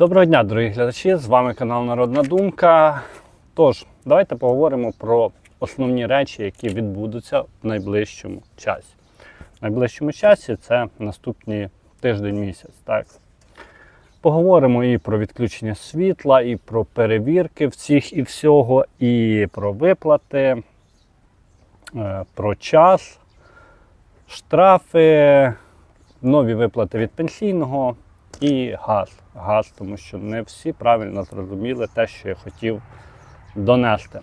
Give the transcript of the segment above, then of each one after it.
Доброго дня, дорогі глядачі! З вами канал Народна Думка. Тож, давайте поговоримо про основні речі, які відбудуться в найближчому часі. В найближчому часі це наступні тиждень місяць. Так? Поговоримо і про відключення світла, і про перевірки всіх і всього, і про виплати, е, про час, штрафи, нові виплати від пенсійного і газ. Газ, тому що не всі правильно зрозуміли те, що я хотів донести.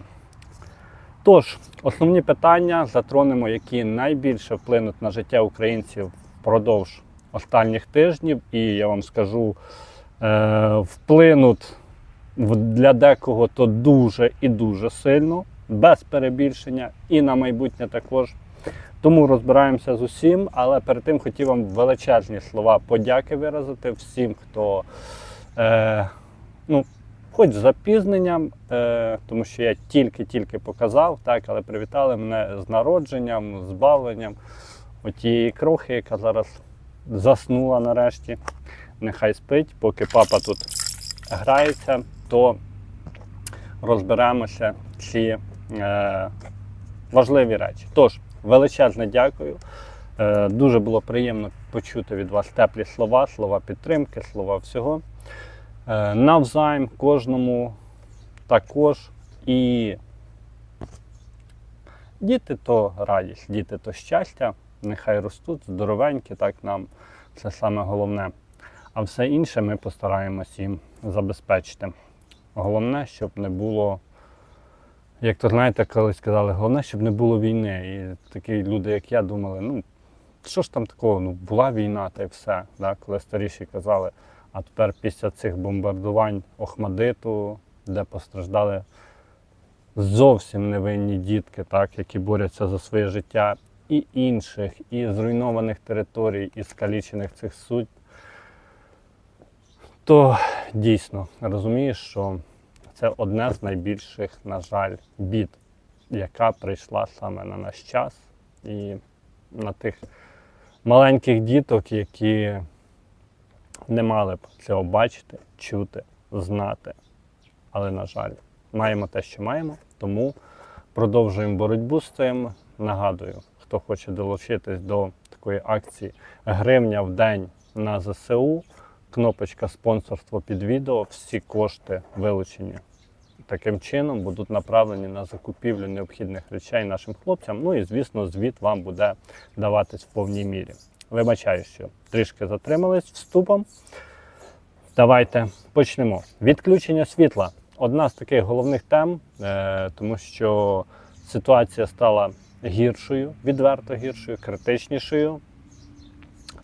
Тож, основні питання затронемо, які найбільше вплинуть на життя українців впродовж останніх тижнів, і я вам скажу, е, вплинуть для декого то дуже і дуже сильно, без перебільшення, і на майбутнє також. Тому розбираємося з усім, але перед тим хотів вам величезні слова подяки виразити всім, хто е, ну, хоч з запізненням, е, тому що я тільки-тільки показав, так, але привітали мене з народженням, з бавленням отієї крохи, яка зараз заснула нарешті. Нехай спить, поки папа тут грається, то розберемося ці е, важливі речі. Тож, величезне дякую. Е, дуже було приємно почути від вас теплі слова, слова підтримки, слова всього. Е, навзаєм кожному також. І діти то радість, діти то щастя, нехай ростуть, здоровенькі, так нам це саме головне. А все інше ми постараємось їм забезпечити. Головне, щоб не було, як то знаєте, колись сказали, головне, щоб не було війни. І такі люди, як я, думали, ну що ж там такого, ну була війна та й все. Да? Коли старіші казали, а тепер після цих бомбардувань Охмадиту, де постраждали зовсім невинні дітки, так, які борються за своє життя, і інших, і зруйнованих територій, і скалічених цих судьб, то дійсно розумієш, що це одне з найбільших, на жаль, бід, яка прийшла саме на наш час і на тих маленьких діток, які не мали б цього бачити, чути, знати. Але, на жаль, маємо те, що маємо, тому продовжуємо боротьбу з цим. Нагадую, хто хоче долучитись до такої акції гривня в день на ЗСУ, кнопочка спонсорство під відео, всі кошти вилучені таким чином будуть направлені на закупівлю необхідних речей нашим хлопцям. Ну і звісно, звіт вам буде даватись в повній мірі. Вибачаю, що трішки затримались вступом. Давайте почнемо. Відключення світла одна з таких головних тем, е, тому що ситуація стала гіршою, відверто гіршою, критичнішою.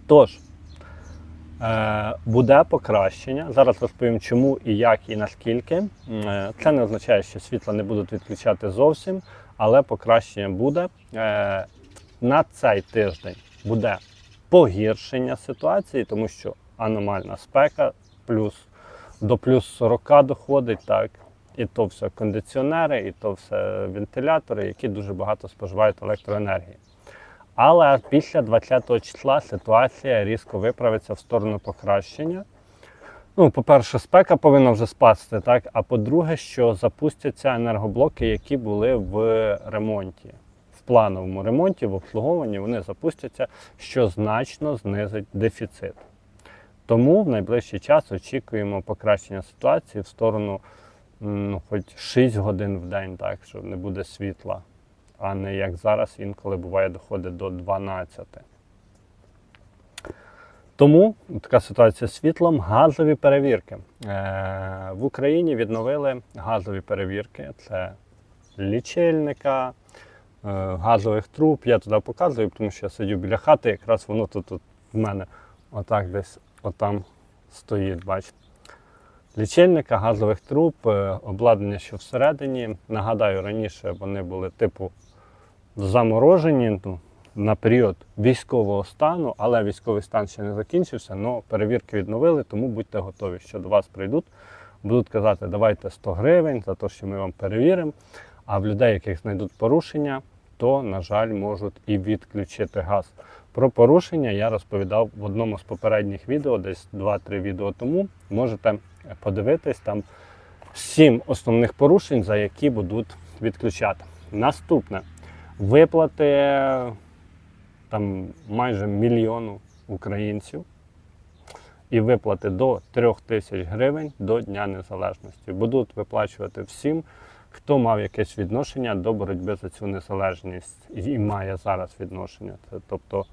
Тож, Буде покращення. Зараз розповім, чому і як, і наскільки. Е, Це не означає, що світла не будуть відключати зовсім, але покращення буде. Е, На цей тиждень буде погіршення ситуації, тому що аномальна спека, плюс до плюс 40 доходить, так. І то все кондиціонери, і то все вентилятори, які дуже багато споживають електроенергії. Але після 20 числа ситуація різко виправиться в сторону покращення. Ну, по-перше, спека повинна вже спасти, так? А по-друге, що запустяться енергоблоки, які були в ремонті. В плановому ремонті, в обслуговуванні вони запустяться, що значно знизить дефіцит. Тому в найближчий час очікуємо покращення ситуації в сторону ну, хоч 6 годин в день, так, що не буде світла а не як зараз інколи буває доходить до 12. Тому така ситуація з світлом. Газові перевірки. Е, В Україні відновили газові перевірки. Це лічильника, е, газових труб. Я туди показую, тому що я сидю біля хати, якраз воно тут, тут в мене отак десь отам стоїть, бачите. Лічильника, газових труб, е, обладнання, що всередині. Нагадаю, раніше вони були типу заморожені ну, на період військового стану, але військовий стан ще не закінчився, але перевірки відновили, тому будьте готові, що до вас прийдуть, будуть казати, давайте 100 гривень за те, що ми вам перевіримо. А в людей, яких знайдуть порушення, то, на жаль, можуть і відключити газ. Про порушення я розповідав в одному з попередніх відео, десь 2-3 відео тому. Можете подивитись там сім основних порушень, за які будуть відключати. Наступне виплати там майже мільйону українців і виплати до 3 тисяч гривень до Дня Незалежності. Будуть виплачувати всім, хто мав якесь відношення до боротьби за цю незалежність і має зараз відношення. Це тобто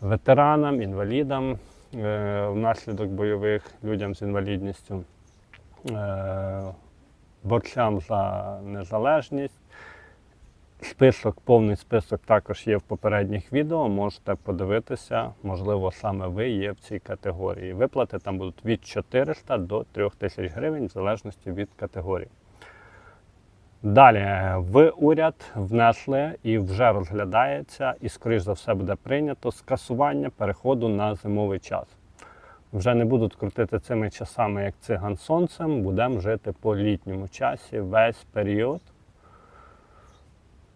ветеранам, інвалідам е, внаслідок бойових, людям з інвалідністю, е, борцям за незалежність. Список, повний список також є в попередніх відео. Можете подивитися, можливо, саме ви є в цій категорії. Виплати там будуть від 400 до 3000 гривень, в залежності від категорії. Далі в уряд внесли і вже розглядається, і, скоріш за все, буде прийнято скасування переходу на зимовий час. Вже не будуть крутити цими часами, як циган сонцем, будемо жити по літньому часі весь період.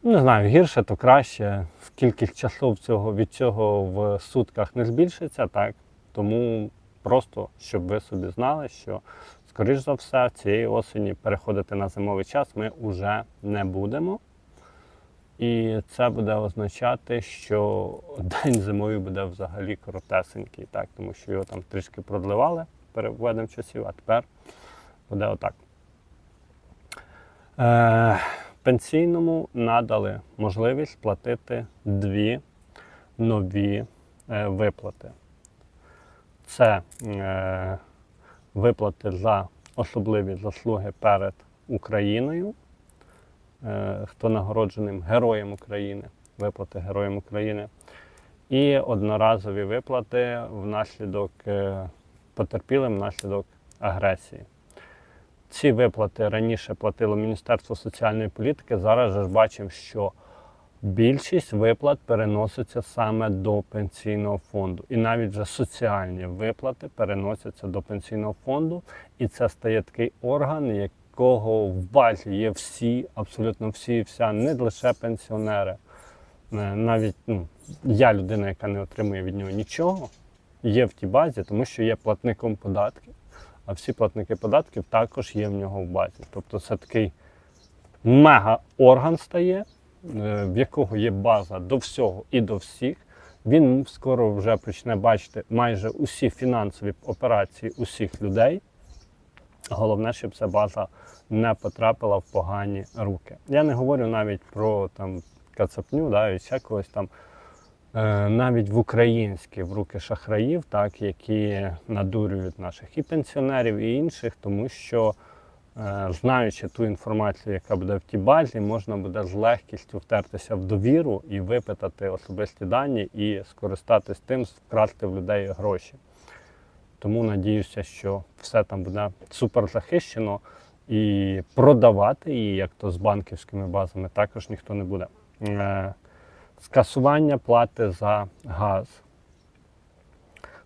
Не знаю, гірше, то краще. Кількість часу цього, від цього в сутках не збільшиться, так? Тому просто, щоб ви собі знали, що, скоріш за все, цієї осені переходити на зимовий час ми вже не будемо. І це буде означати, що день зимовий буде взагалі коротесенький, так? тому що його там трішки продливали переведенням часів, а тепер буде отак. Е, пенсійному надали можливість платити дві нові е, виплати. Це е, виплати за особливі заслуги перед Україною, е, хто нагородженим Героєм України, виплати Героям України, і одноразові виплати внаслідок потерпілим внаслідок агресії. Ці виплати раніше платило Міністерство соціальної політики. Зараз же ж бачимо, що більшість виплат переноситься саме до пенсійного фонду. І навіть вже соціальні виплати переносяться до пенсійного фонду. І це стає такий орган, якого в базі є всі, абсолютно всі, вся, не лише пенсіонери. Е, Навіть ну, я людина, яка не отримує від нього нічого, є в тій базі, тому що є платником податків а всі платники податків також є в нього в базі. Тобто це такий мега-орган стає, е, в якого є база до всього і до всіх. Він скоро вже почне бачити майже усі фінансові операції усіх людей. Головне, щоб ця база не потрапила в погані руки. Я не говорю навіть про там кацапню, да, і ще когось там. Е, навіть в українські в руки шахраїв, так, які надурюють наших і пенсіонерів, і інших, тому що, е, знаючи ту інформацію, яка буде в тій базі, можна буде з легкістю втертися в довіру і випитати особисті дані і скористатись тим, вкрасти в людей гроші. Тому надіюся, що все там буде супер захищено і продавати її, як то з банківськими базами, також ніхто не буде. Скасування плати за газ.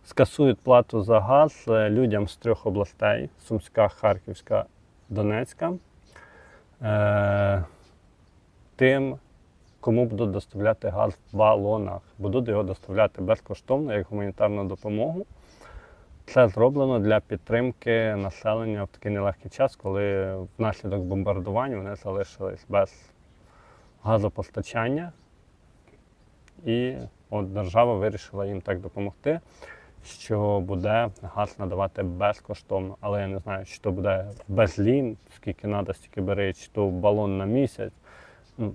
Скасують плату за газ е, людям з трьох областей: Сумська, Харківська, Донецька. Е, Тим, кому будуть доставляти газ в балонах. Будуть його доставляти безкоштовно як гуманітарну допомогу. Це зроблено для підтримки населення в такий нелегкий час, коли внаслідок бомбардувань вони залишились без газопостачання. І от держава вирішила їм так допомогти, що буде газ надавати безкоштовно. Але я не знаю, чи то буде без лін, скільки треба, стільки бери, чи то балон на місяць. Ну,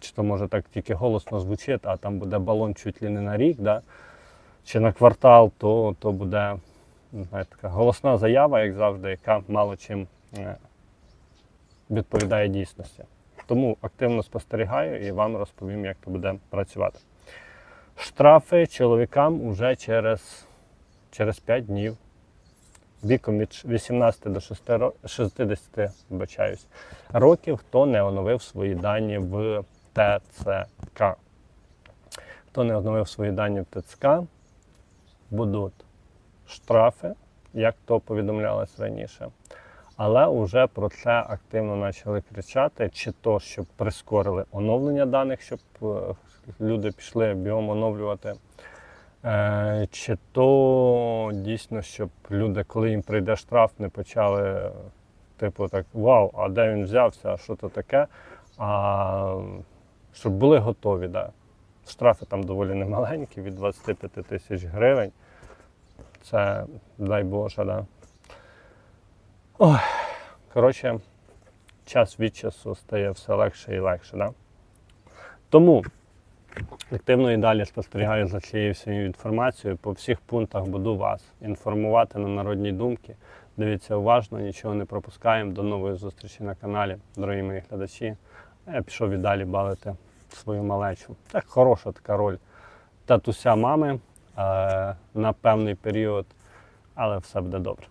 Чи то може так тільки голосно звучить, а там буде балон чуть ли не на рік, да? чи на квартал, то то буде не така голосна заява, як завжди, яка мало чим е, відповідає дійсності. Тому активно спостерігаю і вам розповім, як це буде працювати. Штрафи чоловікам вже через через 5 днів. Віком від 18 до 60 вибачаюсь, років, хто не оновив свої дані в ТЦК. Хто не оновив свої дані в ТЦК, будуть штрафи, як то повідомлялось раніше. Але вже про це активно почали кричати, чи то, щоб прискорили оновлення даних, щоб е, люди пішли біом оновлювати. Е, Чи то дійсно, щоб люди, коли їм прийде штраф, не почали, типу, так, вау, а де він взявся, а що то таке? А щоб були готові, да. Штрафи там доволі немаленькі, від 25 тисяч гривень. Це дай Боже, да. Ой, коротше, час від часу стає все легше і легше, да? Тому активно і далі спостерігаю за цією всією інформацією. По всіх пунктах буду вас інформувати на народні думки. Дивіться уважно, нічого не пропускаємо. До нової зустрічі на каналі, дорогі мої глядачі. Я пішов і далі бавити свою малечу. Так хороша така роль татуся мами е, на певний період, але все буде добре.